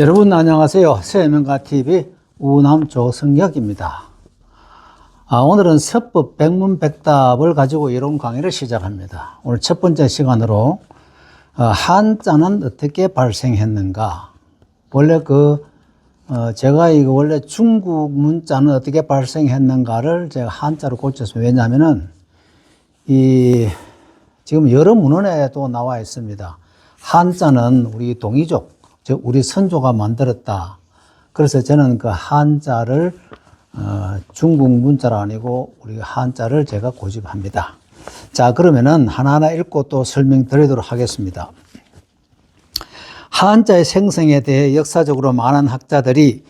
여러분 안녕하세요. 세명가TV 우남 조 성혁입니다. 아, 오늘은 서법 백문백답을 가지고 이론 강의를 시작합니다. 오늘 첫 번째 시간으로 어, 한자는 어떻게 발생했는가? 원래 그 어, 제가 이거 원래 중국 문자는 어떻게 발생했는가를 제가 한자로 고쳤습니다. 왜냐하면은 이 지금 여러 문헌에도 나와 있습니다. 한자는 우리 동이족, 즉 우리 선조가 만들었다. 그래서 저는 그 한자를 어, 중국 문자가 아니고 우리 한자를 제가 고집합니다. 자, 그러면은 하나하나 읽고 또 설명드리도록 하겠습니다. 한자의 생성에 대해 역사적으로 많은 학자들이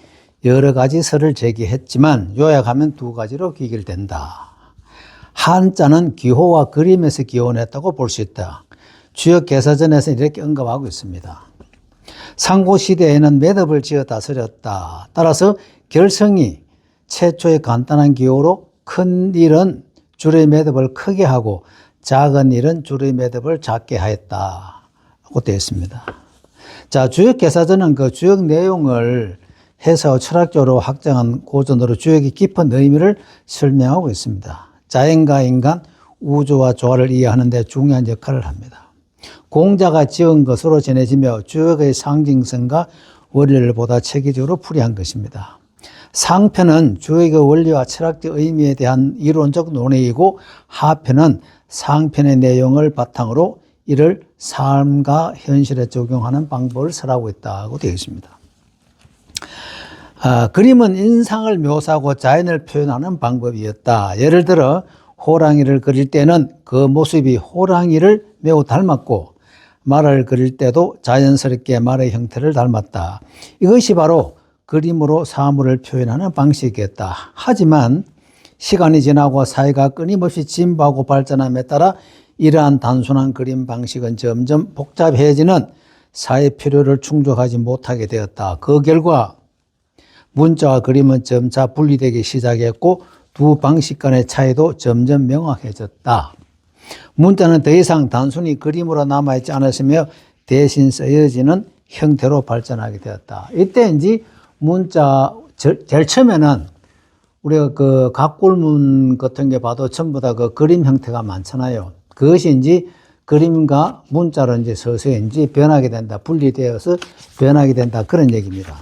여러 가지 설을 제기했지만 요약하면 두 가지로 귀결된다. 한자는 기호와 그림에서 기원했다고 볼 수 있다. 주역 개사전에서 이렇게 언급하고 있습니다. 상고 시대에는 매듭을 지어 다스렸다. 따라서 결성이 최초의 간단한 기호로 큰 일은 줄의 매듭을 크게 하고 작은 일은 줄의 매듭을 작게 하였다. 고 되어 있습니다. 자, 주역 개사전은 그 주역 내용을 해서 철학적으로 확장한 고전으로 주역의 깊은 의미를 설명하고 있습니다. 자연과 인간, 우주와 조화를 이해하는 데 중요한 역할을 합니다. 공자가 지은 것으로 전해지며 주역의 상징성과 원리를 보다 체계적으로 풀이한 것입니다. 상편은 주역의 원리와 철학적 의미에 대한 이론적 논의이고 하편은 상편의 내용을 바탕으로 이를 삶과 현실에 적용하는 방법을 설하고 있다고 되어 있습니다. 아, 그림은 인상을 묘사하고 자연을 표현하는 방법이었다. 예를 들어 호랑이를 그릴 때는 그 모습이 호랑이를 매우 닮았고 말을 그릴 때도 자연스럽게 말의 형태를 닮았다. 이것이 바로 그림으로 사물을 표현하는 방식이었다. 하지만 시간이 지나고 사회가 끊임없이 진보하고 발전함에 따라 이러한 단순한 그림 방식은 점점 복잡해지는 사회 필요를 충족하지 못하게 되었다. 그 결과 문자와 그림은 점차 분리되기 시작했고 두 방식 간의 차이도 점점 명확해졌다. 문자는 더 이상 단순히 그림으로 남아있지 않았으며 대신 쓰여지는 형태로 발전하게 되었다. 이때 이제 문자, 제일 처음에는 우리가 그 각골문 같은 게 봐도 전부 다 그 그림 형태가 많잖아요. 그것이 이제 그림과 문자로 이제 서서히 이제 변하게 된다. 분리되어서 변하게 된다. 그런 얘기입니다.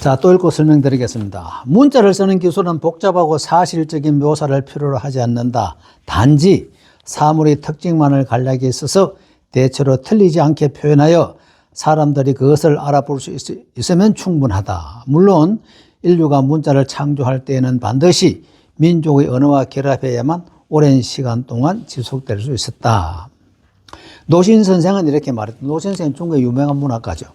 자, 또 읽고 설명드리겠습니다. 문자를 쓰는 기술은 복잡하고 사실적인 묘사를 필요로 하지 않는다. 단지 사물의 특징만을 간략히 써서 대체로 틀리지 않게 표현하여 사람들이 그것을 알아볼 수 있, 으면 충분하다. 물론 인류가 문자를 창조할 때에는 반드시 민족의 언어와 결합해야만 오랜 시간 동안 지속될 수 있었다. 노신 선생은 이렇게 말했다. 노신 선생 중국의 유명한 문학가죠.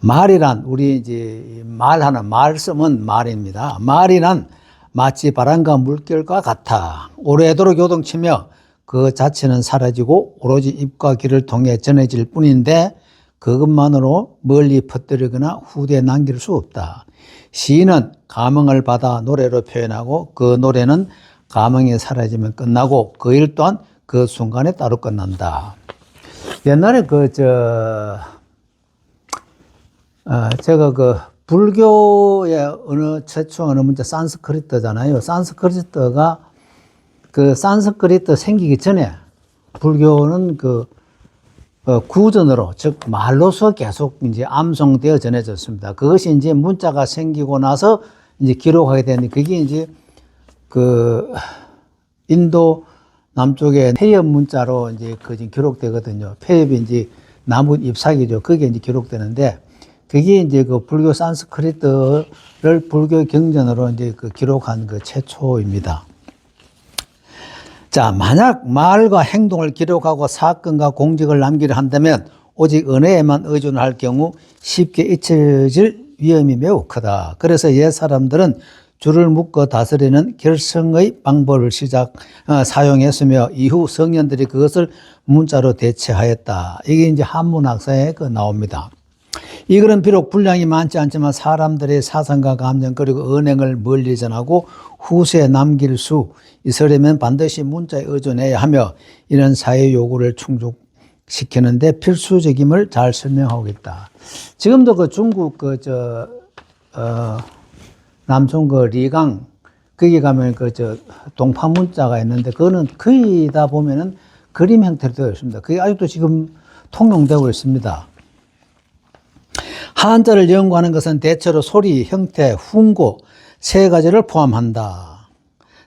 말이란 우리 이제 말하는 말씀은 말입니다. 말이란 마치 바람과 물결과 같아 오래도록 요동치며 그 자체는 사라지고 오로지 입과 귀를 통해 전해질 뿐인데 그것만으로 멀리 퍼뜨리거나 후대에 남길 수 없다. 시인은 감흥을 받아 노래로 표현하고 그 노래는 감흥이 사라지면 끝나고 그 일 또한 그 순간에 따로 끝난다. 옛날에 그, 저, 어, 제가 그 불교의 어느 최초 어느 문자 산스크리트잖아요. 산스크리트가 그 산스크리트 생기기 전에 불교는 그 어, 구전으로 즉 말로서 계속 이제 암송되어 전해졌습니다. 그것이 이제 문자가 생기고 나서 이제 기록하게 되는데 그게 이제 그 인도 남쪽에 폐엽 문자로 이제 그 기록되거든요. 폐엽이 이제 나무 잎사귀죠. 그게 이제 기록되는데 그게 이제 그 불교 산스크리트를 불교 경전으로 이제 그 기록한 그 최초입니다. 자, 만약 말과 행동을 기록하고 사건과 공직을 남기려 한다면 오직 은혜에만 의존할 경우 쉽게 잊혀질 위험이 매우 크다. 그래서 옛 사람들은 줄을 묶어 다스리는 결성의 방법을 시작 어, 사용했으며 이후 성년들이 그것을 문자로 대체하였다. 이게 이제 한문학사에 그 나옵니다. 이 글은 비록 분량이 많지 않지만 사람들의 사상과 감정 그리고 은행을 멀리 전하고 후세에 남길 수 있으려면 반드시 문자에 의존해야 하며 이런 사회 요구를 충족 시키는데 필수적임을 잘 설명하고 있다. 지금도 그 중국 그 저 어, 남촌 그 리강 거기 가면 그 저 동파 문자가 있는데 그거는 거의 다 보면은 그림 형태로 되어 있습니다. 그게 아직도 지금 통용되고 있습니다. 한자를 연구하는 것은 대체로 소리, 형태, 훈고 세 가지를 포함한다.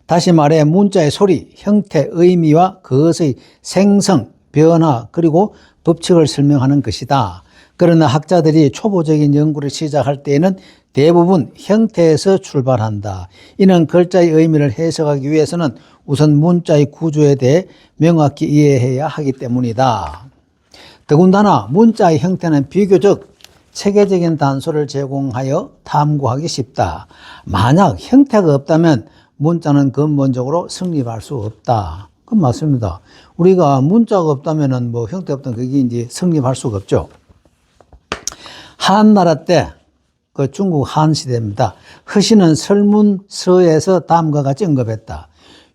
다시 말해 문자의 소리, 형태, 의미와 그것의 생성, 변화, 그리고 법칙을 설명하는 것이다. 그러나 학자들이 초보적인 연구를 시작할 때에는 대부분 형태에서 출발한다. 이는 글자의 의미를 해석하기 위해서는 우선 문자의 구조에 대해 명확히 이해해야 하기 때문이다. 더군다나 문자의 형태는 비교적 체계적인 단서를 제공하여 탐구하기 쉽다. 만약 형태가 없다면 문자는 근본적으로 성립할 수 없다. 그건 맞습니다. 우리가 문자가 없다면은 뭐 형태 없다면 그게 이제 성립할 수가 없죠. 한나라 때, 그 중국 한 시대입니다. 허신은 설문서에서 다음과 같이 언급했다.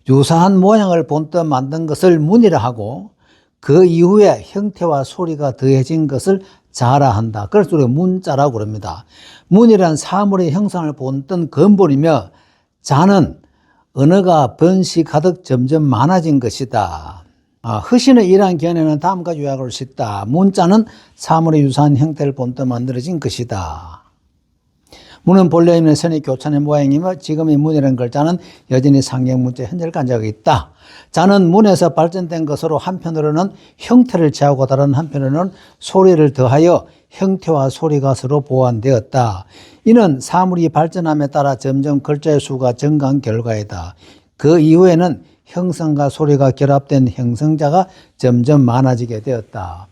유사한 모양을 본떠 만든 것을 문이라 하고 그 이후에 형태와 소리가 더해진 것을 자라한다. 그래서 우리가 문자라고 그럽니다. 문이란 사물의 형상을 본뜬 근본이며 자는 언어가 번식하듯 점점 많아진 것이다. 아, 허신의 이러한 견해는 다음과 요약할 수 있다. 문자는 사물의 유사한 형태를 본떠 만들어진 것이다. 문은 본래 있는 선의 교찬의 모양이며 지금의 문이라는 글자는 여전히 상형 문자 현재를 간적고 있다. 자는 문에서 발전된 것으로 한편으로는 형태를 취하고 다른 한편으로는 소리를 더하여 형태와 소리가 서로 보완되었다. 이는 사물이 발전함에 따라 점점 글자의 수가 증가한 결과이다. 그 이후에는 형성과 소리가 결합된 형성자가 점점 많아지게 되었다.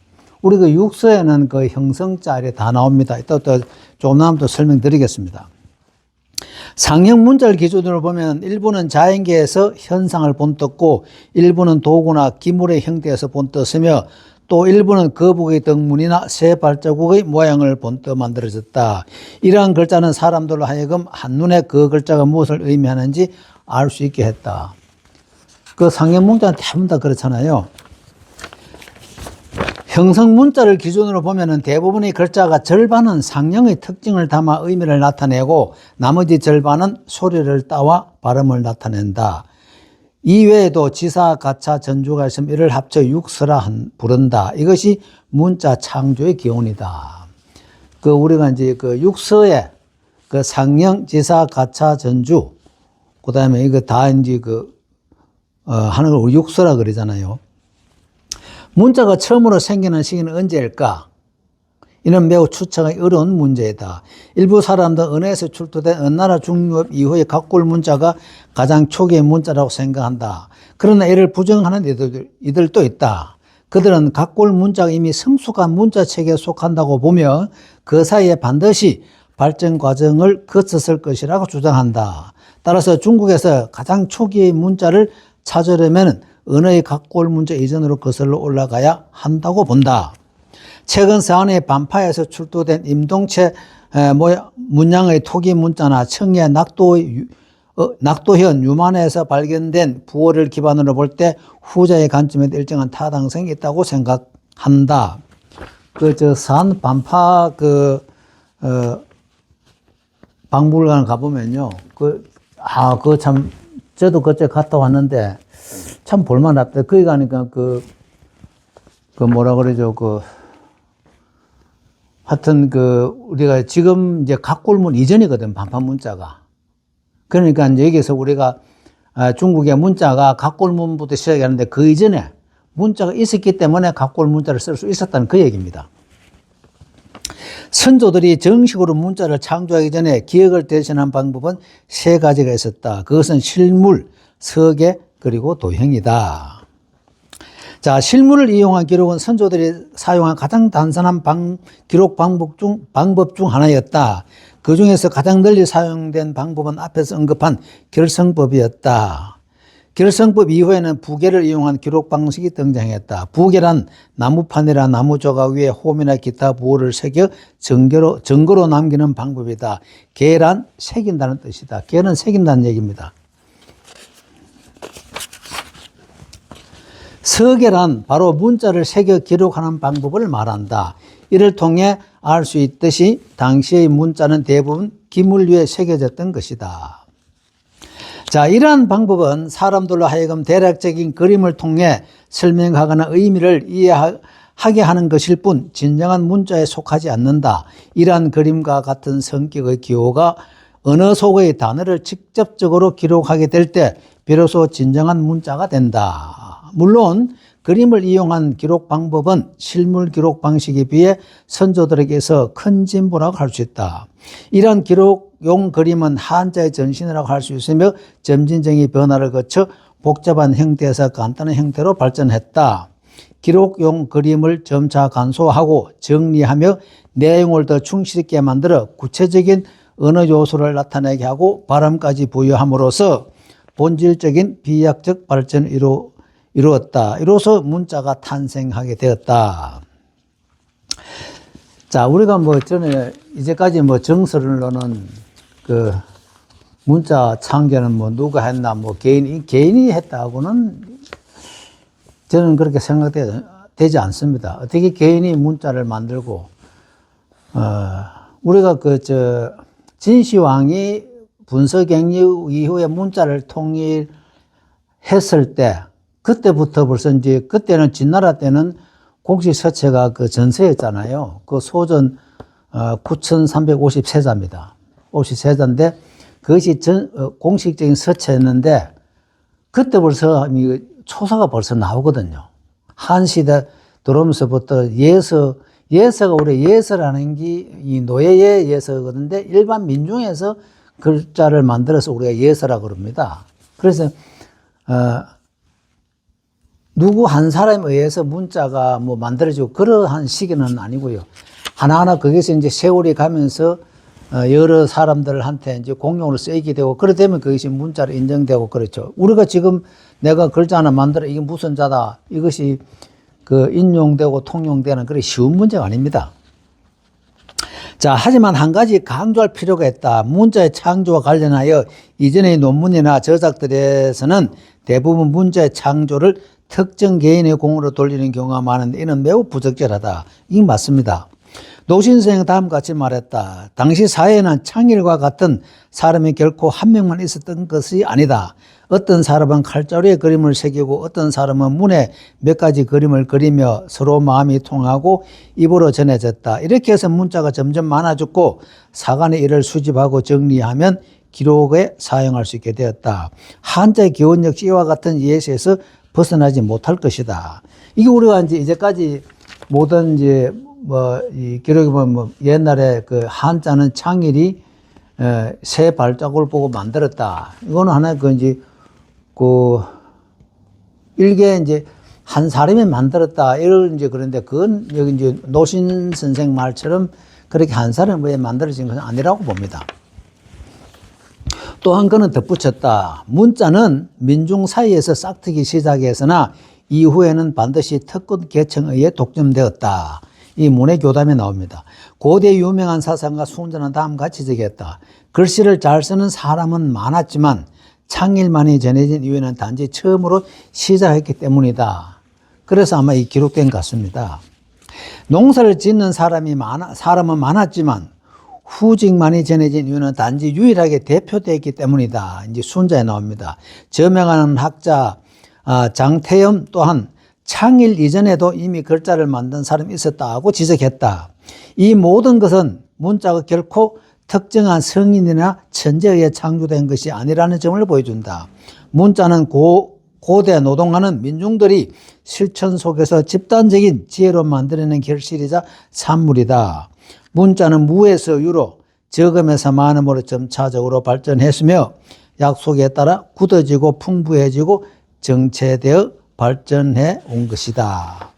우리 그 육서에는 그 형성자리 다 나옵니다. 이따 또 조금 나면 또 설명드리겠습니다. 상형 문자를 기준으로 보면 일부는 자연계에서 현상을 본떴고 일부는 도구나 기물의 형태에서 본떴으며 또 일부는 거북의 덩문이나 새 발자국의 모양을 본떠 만들어졌다. 이러한 글자는 사람들로 하여금 한눈에 그 글자가 무엇을 의미하는지 알 수 있게 했다. 그 상형 문자는 대부분 다 그렇잖아요. 형성 문자를 기준으로 보면은 대부분의 글자가 절반은 상형의 특징을 담아 의미를 나타내고 나머지 절반은 소리를 따와 발음을 나타낸다. 이외에도 지사, 가차, 전주가 있으면 이를 합쳐 육서라 한, 부른다. 이것이 문자 창조의 기원이다. 그 우리가 이제 그 육서에 그 상형, 지사, 가차, 전주, 그 다음에 이거 다 이제 그, 어, 하는 걸 육서라 그러잖아요. 문자가 처음으로 생기는 시기는 언제일까? 이는 매우 추측하기 어려운 문제이다. 일부 사람들 은혜에서 출토된 은나라 중유업 이후의 각골 문자가 가장 초기의 문자라고 생각한다. 그러나 이를 부정하는 이들, 이들도 있다. 그들은 각골 문자가 이미 성숙한 문자 체계에 속한다고 보며 그 사이에 반드시 발전 과정을 거쳤을 것이라고 주장한다. 따라서 중국에서 가장 초기의 문자를 찾으려면 언어의 각골 문자 이전으로 거슬러 올라가야 한다고 본다. 최근 서한의 반파에서 출토된 임동체 문양의 토기 문자나 청해 낙도, 어, 낙도현 유만에서 발견된 부호를 기반으로 볼 때 후자의 관점에도 일정한 타당성이 있다고 생각한다. 그, 저, 서한 반파 그, 어, 박물관 가보면요. 그, 아, 그 참, 저도 그때 갔다 왔는데 참 볼만하다. 거기 가니까 그, 그 뭐라 그러죠. 그, 하여튼 그, 우리가 지금 이제 각골문 이전이거든. 반판 문자가. 그러니까 이제 여기서 우리가 아, 중국의 문자가 각골문부터 시작하는데 그 이전에 문자가 있었기 때문에 각골 문자를 쓸 수 있었다는 그 얘기입니다. 선조들이 정식으로 문자를 창조하기 전에 기억을 대신한 방법은 세 가지가 있었다. 그것은 실물, 서계, 그리고 도형이다. 자, 실물을 이용한 기록은 선조들이 사용한 가장 단순한 방, 기록 방법 중, 방법 중 하나였다. 그 중에서 가장 널리 사용된 방법은 앞에서 언급한 결성법이었다. 결성법 이후에는 부계를 이용한 기록 방식이 등장했다. 부계란 나무판이나 나무 조각 위에 홈이나 기타 부호를 새겨 증거로, 증거로 남기는 방법이다. 계란 새긴다는 뜻이다. 계는 새긴다는 얘기입니다. 서계란 바로 문자를 새겨 기록하는 방법을 말한다. 이를 통해 알 수 있듯이 당시의 문자는 대부분 기물 위에 새겨졌던 것이다. 자, 이러한 방법은 사람들로 하여금 대략적인 그림을 통해 설명하거나 의미를 이해하게 하는 것일 뿐 진정한 문자에 속하지 않는다. 이러한 그림과 같은 성격의 기호가 언어 속의 단어를 직접적으로 기록하게 될 때 비로소 진정한 문자가 된다. 물론 그림을 이용한 기록 방법은 실물 기록 방식에 비해 선조들에게서 큰 진보라고 할 수 있다. 이러한 기록용 그림은 한자의 전신이라고 할 수 있으며 점진적인 변화를 거쳐 복잡한 형태에서 간단한 형태로 발전했다. 기록용 그림을 점차 간소화하고 정리하며 내용을 더 충실 있게 만들어 구체적인 언어 요소를 나타내게 하고 발음까지 부여함으로써 본질적인 비약적 발전을 이루, 이루었다. 이로써 문자가 탄생하게 되었다. 자, 우리가 뭐 전에 이제까지 뭐 정설로는 그 문자 창제는 뭐 누가 했나 뭐 개인이, 개인이 했다고는 저는 그렇게 생각되지 않습니다. 어떻게 개인이 문자를 만들고, 어, 우리가 그, 저, 진시황이 분서갱류 이후에 문자를 통일했을 때, 그때부터 벌써 이제, 그때는 진나라 때는 공식 서체가 그 전세였잖아요. 그 소전, 어, 9,353자입니다. 53자인데, 그것이 전, 어, 공식적인 서체였는데, 그때 벌써 이 초사가 벌써 나오거든요. 한 시대 들어오면서부터 예서, 예서가 우리 예서라는 게 이 노예의 예서거든요. 일반 민중에서 글자를 만들어서 우리가 예서라고 그럽니다. 그래서, 어, 누구 한 사람에 의해서 문자가 뭐 만들어지고 그러한 시기는 아니고요. 하나하나 거기서 이제 세월이 가면서 어, 여러 사람들한테 이제 공용으로 쓰이게 되고 그러 되면 그것이 문자로 인정되고 그렇죠. 우리가 지금 내가 글자 하나 만들어 이게 무슨 자다 이것이 그 인용되고 통용되는 그런 쉬운 문제가 아닙니다. 자, 하지만 한 가지 강조할 필요가 있다. 문자의 창조와 관련하여 이전의 논문이나 저작들에서는 대부분 문자의 창조를 특정 개인의 공으로 돌리는 경우가 많은데 이는 매우 부적절하다. 이게 맞습니다. 노신생 다음과 같이 말했다. 당시 사회에는 창일과 같은 사람이 결코 한 명만 있었던 것이 아니다. 어떤 사람은 칼자루에 그림을 새기고 어떤 사람은 문에 몇 가지 그림을 그리며 서로 마음이 통하고 입으로 전해졌다. 이렇게 해서 문자가 점점 많아졌고 사간의 일을 수집하고 정리하면 기록에 사용할 수 있게 되었다. 한자의 기원 역시 이와 같은 예시에서 벗어나지 못할 것이다. 이게 우리가 이제 이제까지 모든 이제 뭐, 이 기록에 보면 뭐 옛날에 그 한자는 창일이 에, 새 발자국을 보고 만들었다. 이거는 하나의 그 이제 그 일개 이제 한 사람이 만들었다. 이런 이제 그런데 그건 여기 이제 노신 선생 말처럼 그렇게 한 사람이 만들어진 것은 아니라고 봅니다. 또 한 건은 덧붙였다. 문자는 민중 사이에서 싹트기 시작했으나 이후에는 반드시 특권 계층에 의해 독점되었다. 이 문의 교담에 나옵니다. 고대 유명한 사상가 순전은 다음과 같이 적했다. 글씨를 잘 쓰는 사람은 많았지만 창일만이 전해진 이유는 단지 처음으로 시작했기 때문이다. 그래서 아마 이 기록된 것 같습니다. 농사를 짓는 사람이 많아, 사람은 많았지만 후직만이 전해진 이유는 단지 유일하게 대표되었기 때문이다. 이제 순자에 나옵니다. 저명하는 학자 아, 장태염 또한 창일 이전에도 이미 글자를 만든 사람이 있었다고 지적했다. 이 모든 것은 문자가 결코 특정한 성인이나 천재에 창조된 것이 아니라는 점을 보여준다. 문자는 고, 고대 노동하는 민중들이 실천 속에서 집단적인 지혜로 만들어낸 결실이자 산물이다. 문자는 무에서 유로, 적음에서 많음으로 점차적으로 발전했으며 약속에 따라 굳어지고 풍부해지고 정체되어 발전해 온 것이다.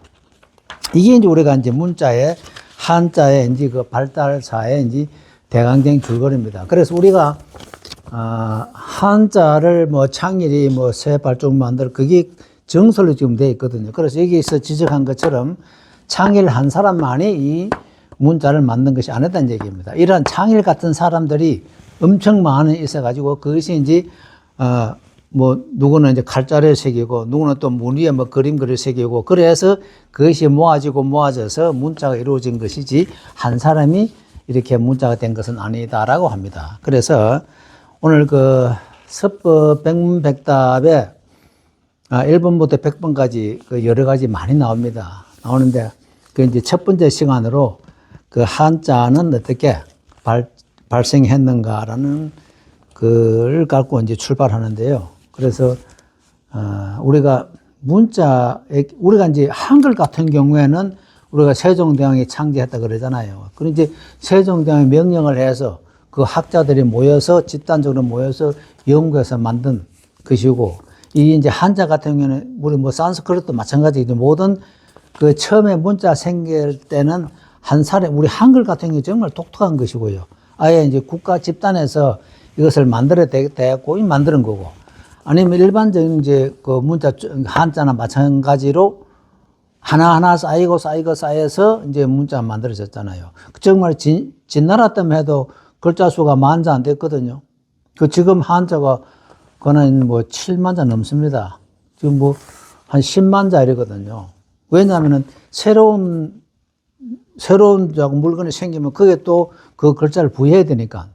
이게 이제 우리가 이제 문자의 한자의 이제 그 발달사의 이제 대강적인 줄거리입니다. 그래서 우리가 아, 한자를 뭐 창일이 뭐 새 발종 만들 그게 정설로 지금 되어 있거든요. 그래서 여기서 지적한 것처럼 창일 한 사람만이 이 문자를 만든 것이 아니다는 얘기입니다. 이런 창일 같은 사람들이 엄청 많이 있어가지고 그것이 이제 어, 뭐 누구는 이제 칼자루에 새기고 누구는 또 문 위에 뭐 그림 그려 새기고 그래서 그것이 모아지고 모아져서 문자가 이루어진 것이지 한 사람이 이렇게 문자가 된 것은 아니다라고 합니다. 그래서 오늘 그 서법 백문백답에 아, 1번부터 100번까지 그 여러 가지 많이 나옵니다. 나오는데 그 이제 첫 번째 시간으로 그 한자는 어떻게 발, 발생했는가라는 그를 갖고 이제 출발하는데요. 그래서 어, 우리가 문자 우리가 이제 한글 같은 경우에는 우리가 세종대왕이 창제했다 그러잖아요. 그럼 이제 세종대왕이 명령을 해서 그 학자들이 모여서 집단적으로 모여서 연구해서 만든 것이고 이 이제 한자 같은 경우는 우리 뭐 산스크리트도 마찬가지이죠. 모든 그 처음에 문자 생길 때는 한 사람 우리 한글 같은 경우 정말 독특한 것이고요. 아예 이제 국가 집단에서 이것을 만들어 대고 만드는 거고 아니면 일반적인 이제 그 문자 한자나 마찬가지로 하나하나 쌓이고 쌓이고 쌓여서 이제 문자 만들어졌잖아요. 정말 진, 진나라 때만 해도 글자 수가 만자 안 됐거든요. 그 지금 한자가 그는 뭐 7만 자 넘습니다. 지금 뭐 한 10만 자 이러거든요. 왜냐하면은 새로운 새로운 물건이 생기면 그게 또 그 글자를 부여해야 되니까.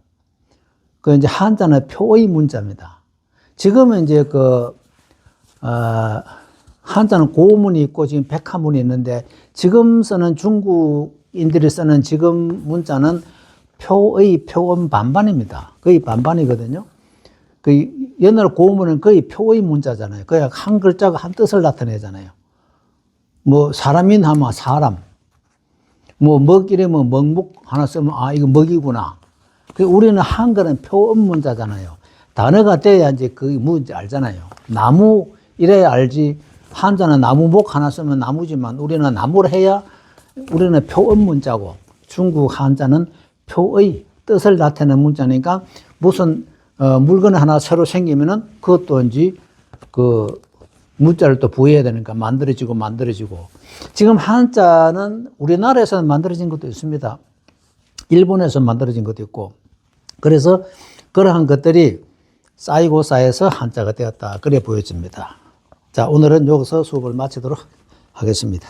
그 이제 한자는 표의 문자입니다. 지금은 이제 그, 어, 한자는 고문이 있고 지금 백화문이 있는데 지금 쓰는 중국인들이 쓰는 지금 문자는 표의 표음 반반입니다. 거의 반반이거든요. 그 옛날 고문은 거의 표의 문자잖아요. 그냥 한 글자가 한 뜻을 나타내잖아요. 뭐 사람인 하면 사람, 뭐 먹이려면 먹목 하나 쓰면 아 이거 먹이구나. 그 우리는 한글은 표음 문자잖아요. 단어가 돼야 이제 그 뭔지 알잖아요. 나무 이래야 알지. 한자는 나무목 하나 쓰면 나무지만 우리는 나무를 해야 우리는 표음 문자고 중국 한자는 표의 뜻을 나타내는 문자니까 무슨 어, 물건 하나 새로 생기면은 그것도 이제 그 문자를 또 부여해야 되니까 만들어지고 만들어지고 지금 한자는 우리나라에서 만들어진 것도 있습니다. 일본에서 만들어진 것도 있고 그래서 그러한 것들이 쌓이고 쌓여서 한자가 되었다. 그래 보여집니다. 자, 오늘은 여기서 수업을 마치도록 하겠습니다.